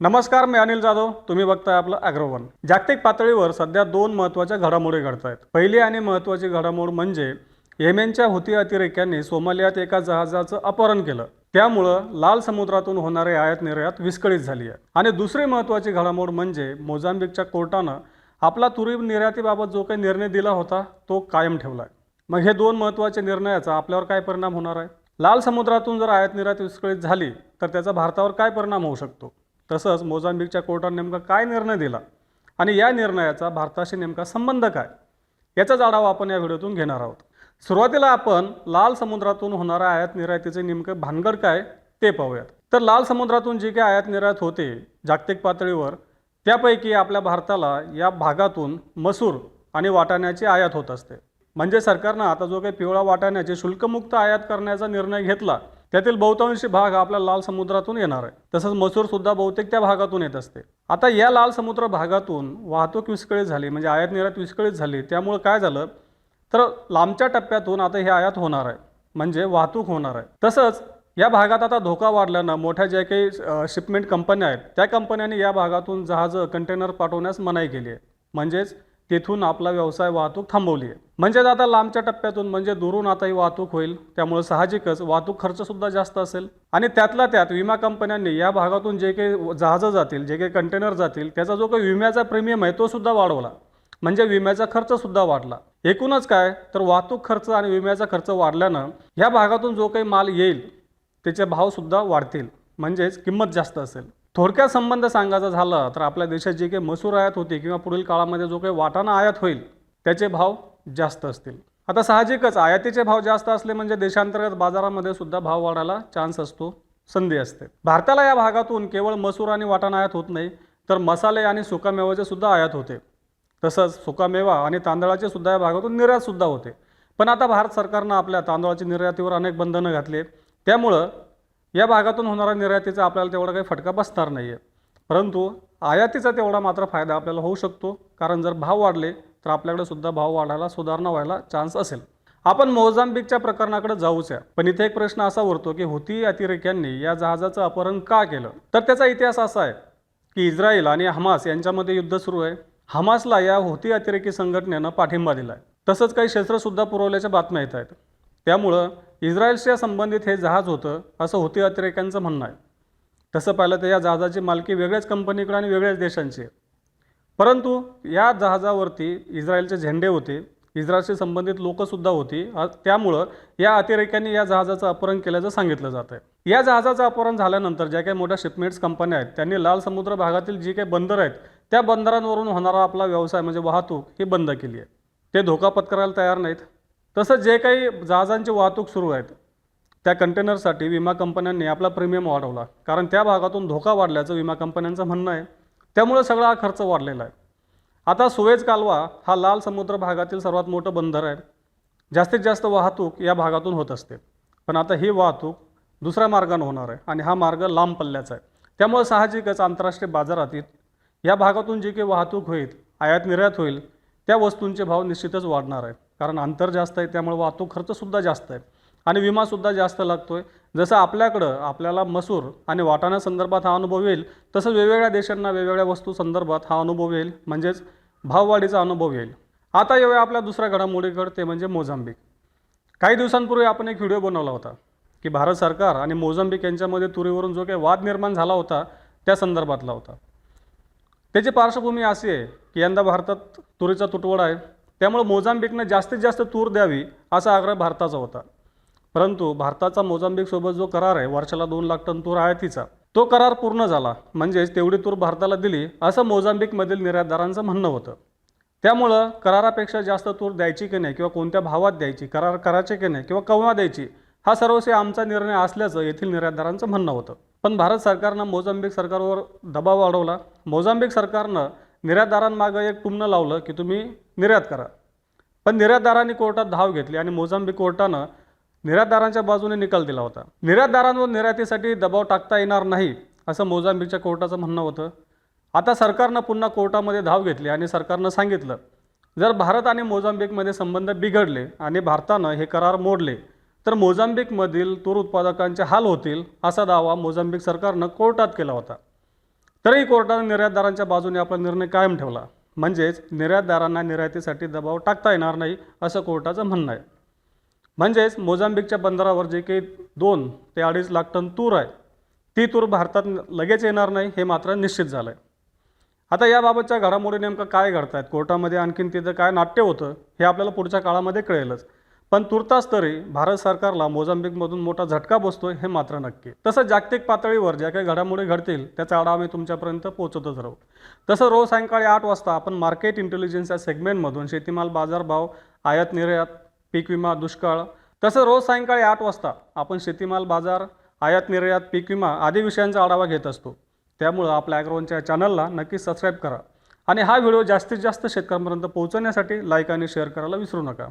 नमस्कार मी अनिल जाधव. तुम्ही बघताय आपलं अॅग्रोवन. जागतिक पातळीवर सध्या दोन महत्त्वाच्या घडामोडी घडत आहेत पहिली आणि महत्त्वाची घडामोड म्हणजे येमेनच्या हुती अतिरेक्यांनी सोमालियात एका जहाजाचं अपहरण केलं. त्यामुळं लाल समुद्रातून होणारे आयात निर्यात विस्कळीत झाली आहे. आणि दुसरी महत्त्वाची घडामोड म्हणजे मोझांबिकच्या कोर्टानं आपला तुरी निर्यातीबाबत जो काही निर्णय दिला होता तो कायम ठेवला आहे मग हे दोन महत्त्वाचे निर्णयाचा आपल्यावर काय परिणाम होणार आहे? लाल समुद्रातून जर आयात निर्यात विस्कळीत झाली तर त्याचा भारतावर काय परिणाम होऊ शकतो? तसंच मोझांबिकच्या कोर्टाने नेमका काय निर्णय दिला आणि या निर्णयाचा भारताशी नेमका संबंध काय? याचाच आढावा आपण या व्हिडिओतून घेणार आहोत. सुरुवातीला आपण लाल समुद्रातून होणाऱ्या आयात निर्यातीचे नेमकं भानगड काय ते पाहूयात. तर लाल समुद्रातून जी काही आयात निर्यात होते जागतिक पातळीवर त्यापैकी आपल्या भारताला या भागातून मसूर आणि वाटाण्याची आयात होत असते. म्हणजे सरकारनं आता जो काही पिवळा वाटाण्याचे शुल्कमुक्त आयात करण्याचा निर्णय घेतला त्यातील बहुतांशी भाग हा आपल्या लाल समुद्रातून येणार आहे. तसंच मसूरसुद्धा बहुतेक त्या भागातून येत असते. आता या लाल समुद्र भागातून वाहतूक विस्कळीत झाली म्हणजे आयात निर्यात विस्कळीत झाली त्यामुळे काय झालं? तर लांबच्या टप्प्यातून आता हे आयात होणार आहे म्हणजे वाहतूक होणार आहे. तसंच या भागात आता धोका वाढल्यानं मोठ्या ज्या काही शिपमेंट कंपन्या आहेत त्या कंपन्यांनी या भागातून जहाजं कंटेनर पाठवण्यास मनाई केली आहे. म्हणजेच तेथून आपला व्यवसाय वाहतूक थांबवली आहे. म्हणजेच आता लांबच्या टप्प्यातून म्हणजे दुरून आता ही वाहतूक होईल त्यामुळे साहजिकच वाहतूक खर्च सुद्धा जास्त असेल. आणि त्यातल्या त्यात विमा कंपन्यांनी या भागातून जे काही जहाजं जातील जे काही कंटेनर जातील त्याचा जो काही विम्याचा प्रीमियम आहे तो सुद्धा वाढवला. म्हणजे विम्याचा खर्च सुद्धा वाढला. एकूणच काय तर वाहतूक खर्च आणि विम्याचा खर्च वाढल्यानं या भागातून जो काही माल येईल त्याचे भाव सुद्धा वाढतील. म्हणजेच किंमत जास्त असेल. थोडक्यात संबंध सांगायचा झाला तर आपल्या देशात जे काही मसूर आयात होती किंवा पुढील काळामध्ये जो काही वाटाणा आयात होईल त्याचे भाव जास्त असतील. आता साहजिकच आयातीचे भाव जास्त असले म्हणजे देशांतर्गत बाजारामध्ये सुद्धा भाव वाढायला चान्स असतो संधी असते. भारताला या भागातून केवळ मसूर आणि वाटाणा आयात होत नाही तर मसाले आणि सुकामेव्याचे सुद्धा आयात होते. तसंच सुकामेवा आणि तांदळाचे सुद्धा या भागातून निर्यात सुद्धा होते. पण आता भारत सरकारनं आपल्या तांदळाच्या निर्यातीवर अनेक बंधनं घातली त्यामुळं या भागातून होणाऱ्या निर्यातीचा आपल्याला तेवढा काही फटका बसणार नाही आहे परंतु आयातीचा तेवढा मात्र फायदा आपल्याला होऊ शकतो. कारण जर भाव वाढले तर आपल्याकडे सुद्धा भाव वाढायला सुधारणा व्हायला चान्स असेल. आपण मोझांबिकच्या प्रकरणाकडे जाऊच या. पण इथे एक प्रश्न असा उरतो की होती अतिरेक्यांनी या जहाजाचं अपहरण का केलं? तर त्याचा इतिहास असा आहे की इस्रायल आणि हमास यांच्यामध्ये युद्ध सुरू आहे. हमासला या होती अतिरेकी संघटनेनं पाठिंबा दिला आहे तसंच काही शस्त्रसुद्धा पुरवल्याच्या बातम्या येत आहेत. त्यामुळं इस्रायलशी संबंधित हे जहाज होतं असं होती अतिरेक्यांचं म्हणणं आहे. तसं पाहिलं तर या जहाजाची मालकी वेगळ्याच कंपनीकडे आणि वेगळ्याच देशांची आहे परंतु या जहाजावरती इस्रायलचे झेंडे होते इस्रायलशी संबंधित लोकंसुद्धा होती त्यामुळं या अतिरेक्यांनी या जहाजाचं अपहरण केल्याचं सांगितलं जात आहे. या जहाजाचं अपहरण झाल्यानंतर ज्या काही मोठ्या शिपमेंट्स कंपन्या आहेत त्यांनी लाल समुद्र भागातील जी काही बंदरं आहेत त्या बंदरांवरून होणारा आपला व्यवसाय म्हणजे वाहतूक ही बंद केली आहे. ते धोका पत्करायला तयार नाहीत. तसंच जे काही जहाजांची वाहतूक सुरू आहेत त्या कंटेनरसाठी विमा कंपन्यांनी आपला प्रीमियम वाढवला. कारण त्या भागातून धोका वाढल्याचं विमा कंपन्यांचं म्हणणं आहे. त्यामुळे सगळा हा खर्च वाढलेला आहे. आता सुवेज कालवा हा लाल समुद्र भागातील सर्वात मोठं बंदर आहे. जास्तीत जास्त वाहतूक या भागातून होत असते. पण आता ही वाहतूक दुसऱ्या मार्गाने होणार आहे आणि हा मार्ग लांब पल्ल्याचा आहे. त्यामुळे साहजिकच आंतरराष्ट्रीय बाजारात या भागातून जी काही वाहतूक होईल आयात निर्यात होईल त्या वस्तूंचे भाव निश्चितच वाढणार आहेत कारण अंतर जास्त आहे त्यामुळे वाहतूक खर्चसुद्धा जास्त आहे. आणि विमासुद्धा जास्त लागतो आहे जसं आपल्याकडं आपल्याला मसूर आणि वाटाण्यासंदर्भात हा अनुभव येईल तसंच वेगवेगळ्या देशांना वेगवेगळ्या वस्तू संदर्भात हा अनुभव येईल. म्हणजेच भाववाढीचा अनुभव येईल. आता येऊया आपल्या दुसऱ्या घडामोडीकडे ते म्हणजे मोझांबिक काही दिवसांपूर्वी आपण एक व्हिडिओ बनवला होता की भारत सरकार आणि मोझांबिक यांच्यामध्ये तुरीवरून जो काही वाद निर्माण झाला होता त्या संदर्भातला होता. त्याची पार्श्वभूमी अशी आहे की यंदा भारतात तुरीचा तुटवडा आहे. त्यामुळे मोझांबिकनं जास्तीत जास्त तूर द्यावी असा आग्रह भारताचा होता. परंतु भारताचा मोझांबिकसोबत जो करार आहे वर्षाला दोन लाख टन तूर आयातीचा तो करार पूर्ण झाला. म्हणजेच तेवढी तूर भारताला दिली असं मोझांबिकमधील निर्यातदारांचं म्हणणं होतं. त्यामुळं करारापेक्षा जास्त तूर द्यायची की नाही किंवा कोणत्या भावात द्यायची करार करायचे की नाही किंवा केव्हा द्यायची हा सर्वस्वी आमचा निर्णय असल्याचं येथील निर्यातदारांचं म्हणणं होतं. पण भारत सरकारनं मोझांबिक सरकारवर दबाव वाढवला. मोझांबिक सरकारनं निर्यातदारांमागं एक टुमणं लावलं की तुम्ही निर्यात करा. पण निर्यातदारांनी कोर्टात धाव घेतली आणि मोझांबिक कोर्टानं निर्यातदारांच्या बाजूने निकाल दिला होता. निर्यातदारांवर निर्यातीसाठी दबाव टाकता येणार नाही असं मोझांबिकच्या कोर्टाचं म्हणणं होतं. आता सरकारनं पुन्हा कोर्टामध्ये धाव घेतली आणि सरकारनं सांगितलं जर भारत आणि मोझांबिकमध्ये संबंध बिघडले आणि भारतानं हे करार मोडले तर मोझांबिकमधील तूर उत्पादकांचे हाल होतील असा दावा मोझांबिक सरकारनं कोर्टात केला होता. तरीही कोर्टाने निर्यातदारांच्या बाजूने आपला निर्णय कायम ठेवला. म्हणजेच निर्यातदारांना निर्यातीसाठी दबाव टाकता येणार नाही असं कोर्टाचं म्हणणं आहे. म्हणजेच मोझांबिकच्या बंदरावर जे काही दोन ते अडीच लाख टन तूर आहे ती तूर भारतात लगेच येणार नाही हे मात्र निश्चित झालं आहे आता याबाबतच्या घडामोडी नेमकं काय घडत आहेत कोर्टामध्ये आणखीन तिथं काय नाट्य होतं हे आपल्याला पुढच्या काळामध्ये कळेलच. पण तुर्तास तरी भारत सरकारला मोझांबिकमधून मोठा झटका बसतोय हे मात्र नक्की. तसं जागतिक पातळीवर ज्या काही घडामोडी घडतील त्याचा आढावा मी तुमच्यापर्यंत पोहोचतच राहू. तसं रोज सायंकाळी आठ वाजता आपण मार्केट इंटेलिजन्स या सेगमेंटमधून शेतीमाल बाजारभाव आयात निर्यात पीक विमा दुष्काळ तसं रोज सायंकाळी आठ वाजता आपण शेतीमाल बाजार आयात निर्यात पीक विमा आदी विषयांचा आढावा घेत असतो. त्यामुळं आपल्या ॲग्रोवनच्या चॅनलला नक्की सबस्क्राईब करा. आणि हा व्हिडिओ जास्तीत जास्त शेतकऱ्यांपर्यंत पोहोचवण्यासाठी लाईक आणि शेअर करायला विसरू नका.